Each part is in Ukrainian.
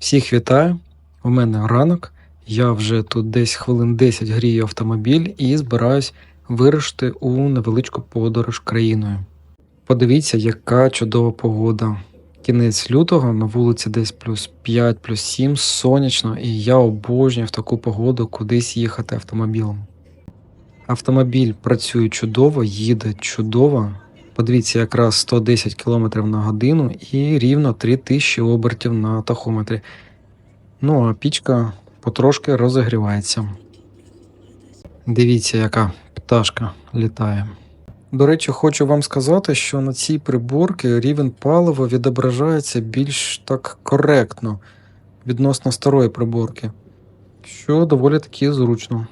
Всіх вітаю! У мене ранок. Я вже тут десь хвилин 10 грію автомобіль і збираюсь вирушити у невеличку подорож країною. Подивіться, яка чудова погода. Кінець лютого на вулиці десь плюс 5, плюс 7, сонячно, і я обожнюю в таку погоду кудись їхати автомобілем. Автомобіль працює чудово, їде чудово. Подивіться, якраз 110 км на годину і рівно 3000 обертів на тахометрі. Ну а пічка потрошки розігрівається. Дивіться, яка пташка літає. До речі, хочу вам сказати, що на цій приборці рівень палива відображається більш так коректно відносно старої приборки, що доволі таки зручно.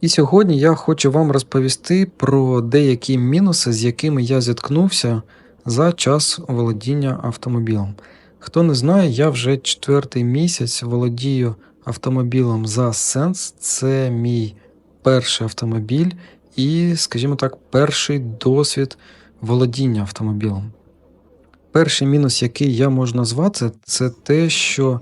І сьогодні я хочу вам розповісти про деякі мінуси, з якими я зіткнувся за час володіння автомобілем. Хто не знає, я вже четвертий місяць володію автомобілем за Sense. Це мій перший автомобіль і, скажімо так, перший досвід володіння автомобілем. Перший мінус, який я можу назвати, це те, що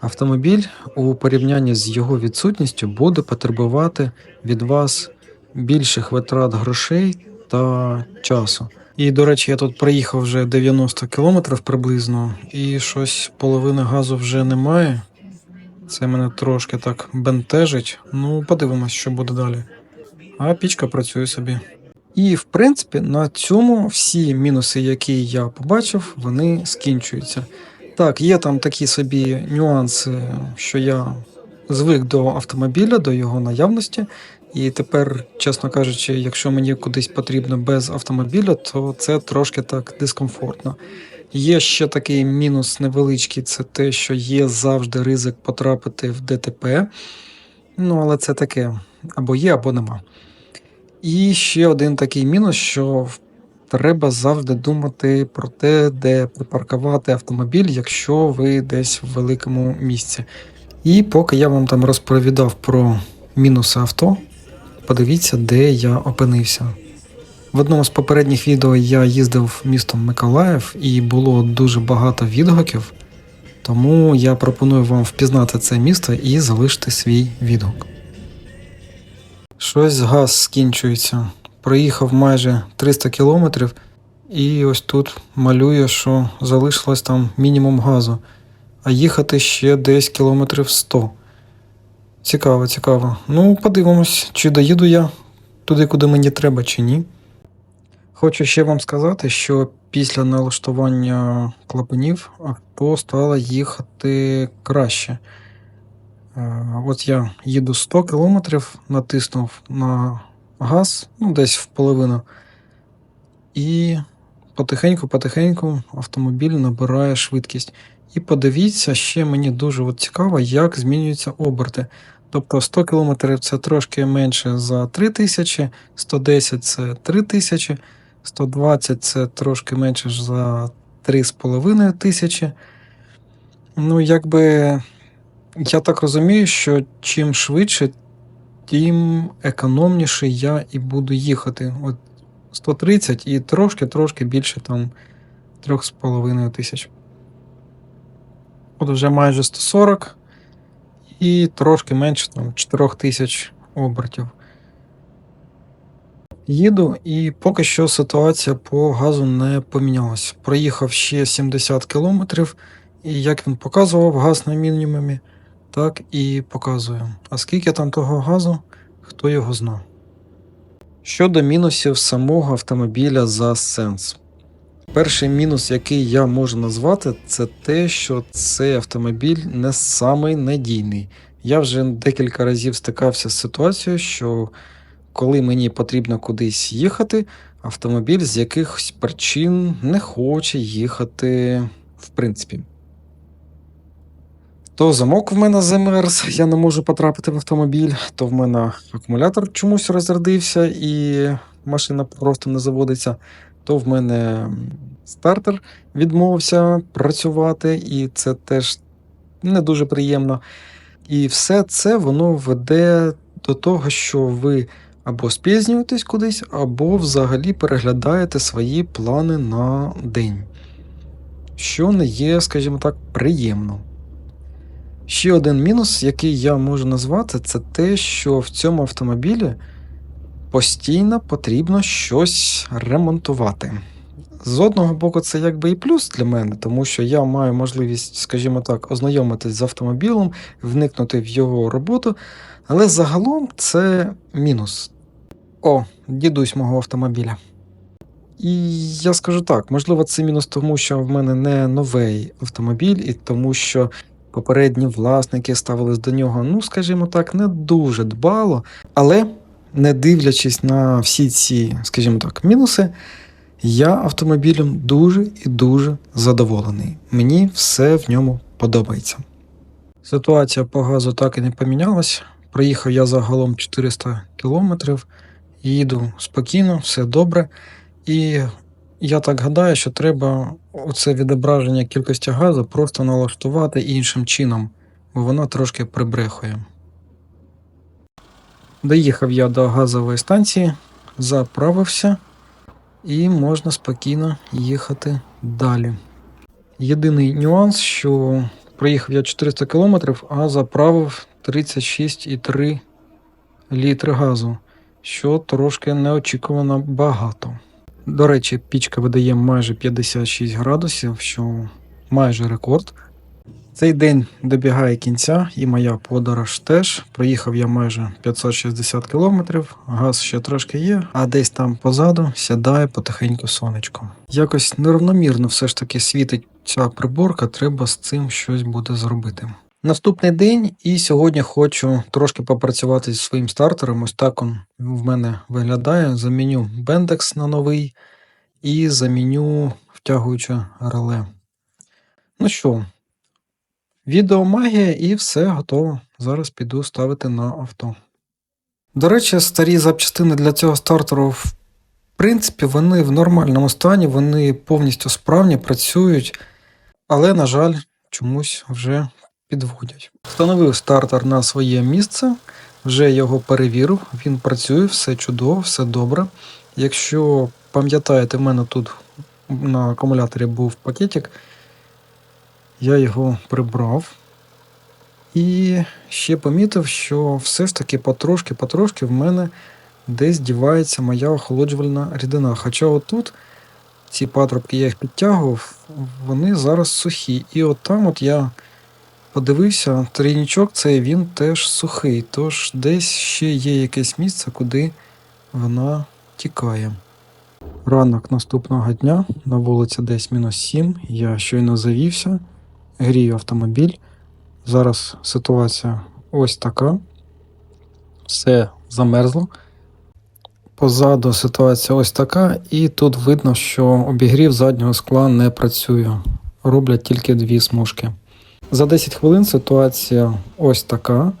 автомобіль у порівнянні з його відсутністю буде потребувати від вас більших витрат грошей та часу. І, до речі, я тут проїхав вже 90 км приблизно, і щось половини газу вже немає. Це мене трошки так бентежить. Ну, подивимось, що буде далі. А пічка працює собі. І, в принципі, на цьому всі мінуси, які я побачив, вони скінчуються. Так, є там такі собі нюанси, що я звик до автомобіля, до його наявності. І тепер, чесно кажучи, якщо мені кудись потрібно без автомобіля, то це трошки так дискомфортно. Є ще такий мінус невеличкий, це те, що є завжди ризик потрапити в ДТП. Ну, але це таке або є, або нема. І ще один такий мінус, що треба завжди думати про те, де припаркувати автомобіль, якщо ви десь в великому місці. І поки я вам там розповідав про мінуси авто, подивіться, де я опинився. В одному з попередніх відео я їздив містом Миколаїв і було дуже багато відгуків, тому я пропоную вам впізнати це місто і залишити свій відгук. Щось газ скінчується. Проїхав майже 300 кілометрів, і ось тут малює, що залишилось там мінімум газу, а їхати ще десь кілометрів 100. Цікаво, цікаво. Ну, подивимось, чи доїду я туди, куди мені треба, чи ні. Хочу ще вам сказати, що після налаштування клапанів авто стало їхати краще. Е, От я їду 100 км, натиснув на газ, ну десь в половину, і потихеньку-потихеньку автомобіль набирає швидкість. І подивіться, ще мені дуже от цікаво, як змінюються оберти. Тобто 100 км це трошки менше за 3000, 110 це 3000, 120 це трошки менше за 3,5 тисячі. Ну, якби я так розумію, що чим швидше, тим економніше я і буду їхати. От 130 і трошки-трошки більше там 3,5 тисяч. От вже майже 140 і трошки менше там 4 тисяч обертів. Їду, і поки що ситуація по газу не помінялась. Проїхав ще 70 кілометрів, і як він показував газ на мінімумі, так і показує. А скільки там того газу, хто його зна. Щодо мінусів самого автомобіля за сенс. Перший мінус, який я можу назвати, це те, що цей автомобіль не самий надійний. Я вже декілька разів стикався з ситуацією, що коли мені потрібно кудись їхати, автомобіль з якихось причин не хоче їхати в принципі. То замок в мене замерз, я не можу потрапити в автомобіль, то в мене акумулятор чомусь розрядився і машина просто не заводиться, то в мене стартер відмовився працювати, і це теж не дуже приємно. І все це воно веде до того, що ви або спізнюєтесь кудись, або взагалі переглядаєте свої плани на день, що не є, скажімо так, приємно. Ще один мінус, який я можу назвати, це те, що в цьому автомобілі постійно потрібно щось ремонтувати. З одного боку, це якби і плюс для мене, тому що я маю можливість, скажімо так, ознайомитись з автомобілем, вникнути в його роботу, але загалом це мінус. О, дідусь мого автомобіля. І я скажу так, можливо, це мінус тому, що в мене не новий автомобіль, і тому що попередні власники ставились до нього, ну, скажімо так, не дуже дбало. Але не дивлячись на всі ці, скажімо так, мінуси, я автомобілем дуже і дуже задоволений. Мені все в ньому подобається. Ситуація по газу так і не помінялась. Проїхав я загалом 400 кілометрів, їду спокійно, все добре. І я так гадаю, що треба оце відображення кількості газу просто налаштувати іншим чином, бо воно трошки прибрехує. Доїхав я до газової станції, заправився і можна спокійно їхати далі. Єдиний нюанс, що проїхав я 400 км, а заправив 36,3 літри газу, що трошки неочікувано багато. До речі, пічка видає майже 56 градусів, що майже рекорд. Цей день добігає кінця, і моя подорож теж. Проїхав я майже 560 кілометрів, газ ще трошки є, а десь там позаду сідає потихеньку сонечко. Якось неравномірно все ж таки світить ця приборка, треба з цим щось буде зробити. Наступний день, і сьогодні хочу трошки попрацювати зі своїм стартером. Ось так він в мене виглядає. Заміню бендекс на новий і заміню втягуюче реле. Ну що, відеомагія і все готово. Зараз піду ставити на авто. До речі, старі запчастини для цього стартеру, в принципі, вони в нормальному стані, вони повністю справні, працюють, але, на жаль, чомусь вже підводять. Встановив стартер на своє місце, вже його перевірив, він працює, все чудово, все добре. Якщо пам'ятаєте, в мене тут на акумуляторі був пакетик, я його прибрав. І ще помітив, що все ж таки потрошки-потрошки в мене десь дівається моя охолоджувальна рідина. Хоча отут ці патрубки я їх підтягував, вони зараз сухі. І от там от я подивився, трійничок цей він теж сухий, тож десь ще є якесь місце, куди вона тікає. Ранок наступного дня на вулиці десь мінус 7. Я щойно завівся, грію автомобіль. Зараз ситуація ось така. Все замерзло. Позаду ситуація ось така, і тут видно, що обігрів заднього скла не працює. Роблять тільки дві смужки. За 10 хвилин ситуація ось така.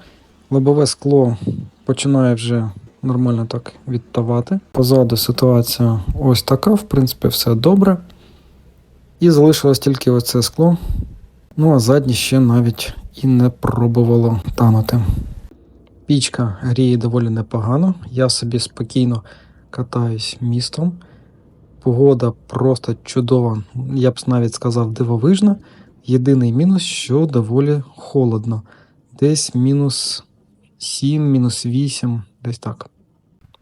Лобове скло починає вже нормально так відтавати. Позаду ситуація ось така, в принципі, все добре. І залишилось тільки оце скло. Ну а заднє ще навіть і не пробувало танути. Пічка гріє доволі непогано. Я собі спокійно катаюсь містом. Погода просто чудова, я б навіть сказав, дивовижна. Єдиний мінус, що доволі холодно. Десь мінус 7, мінус 8, десь так.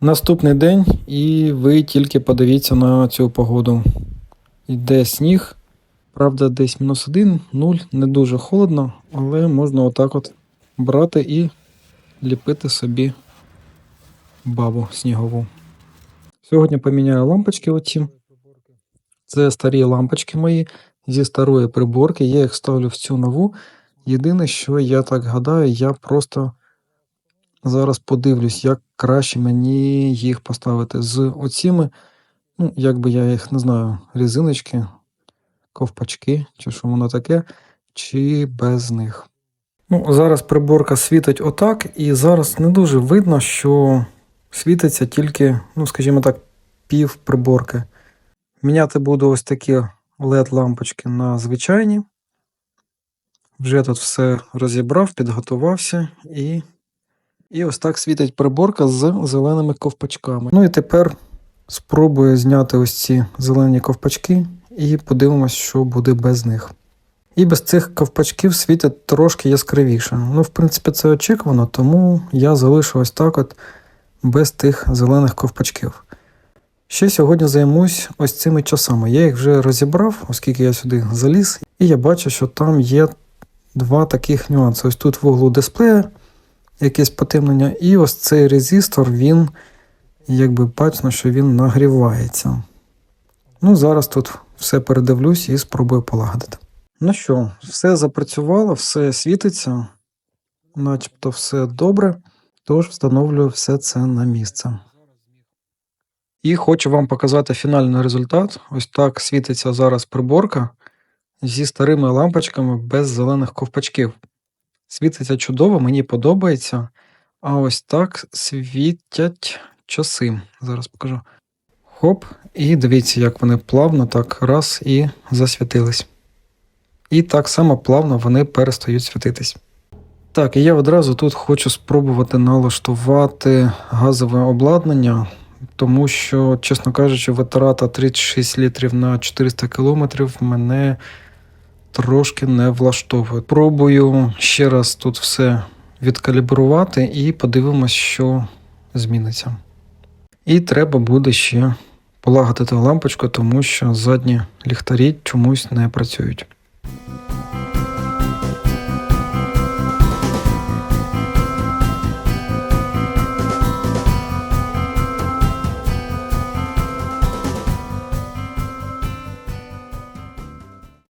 Наступний день, і ви тільки подивіться на цю погоду. Йде сніг. Правда, десь мінус 1, 0, не дуже холодно, але можна отак от брати і ліпити собі бабу снігову. Сьогодні поміняю лампочки оці. Це старі лампочки мої зі старої приборки. Я їх ставлю в цю нову. Єдине, що я так гадаю, я просто зараз подивлюсь, як краще мені їх поставити з оціми. Ну, як би я їх не знаю, різиночки, ковпачки, чи що воно таке, чи без них. Ну, зараз приборка світить отак, і зараз не дуже видно, що світиться тільки, ну, скажімо так, пів приборки. Міняти буду ось такі LED-лампочки на звичайні. Вже тут все розібрав, підготувався і. І ось так світить приборка з зеленими ковпачками. Ну і тепер спробую зняти ось ці зелені ковпачки і подивимось, що буде без них. І без цих ковпачків світять трошки яскравіше. Ну, в принципі, це очікувано, тому я залишу ось так от без тих зелених ковпачків. Ще сьогодні займусь ось цими часами. Я їх вже розібрав, оскільки я сюди заліз, і я бачу, що там є два таких нюанси. Ось тут в углу дисплея якесь потемнення, і ось цей резистор, він, якби бачно, що він нагрівається. Ну, зараз тут все передивлюсь і спробую полагодити. Ну що, все запрацювало, все світиться, начебто все добре, тож встановлюю все це на місце. І хочу вам показати фінальний результат. Ось так світиться зараз приборка зі старими лампочками без зелених ковпачків. Світиться чудово, мені подобається. А ось так світять часи. Зараз покажу. Хоп, і дивіться, як вони плавно так раз і засвітились. І так само плавно вони перестають світитись. Так, і я одразу тут хочу спробувати налаштувати газове обладнання, тому що, чесно кажучи, витрата 36 літрів на 400 кілометрів мене трошки не влаштовує. Пробую ще раз тут все відкалібрувати і подивимось, що зміниться. І треба буде ще полагодити лампочку, тому що задні ліхтарі чомусь не працюють.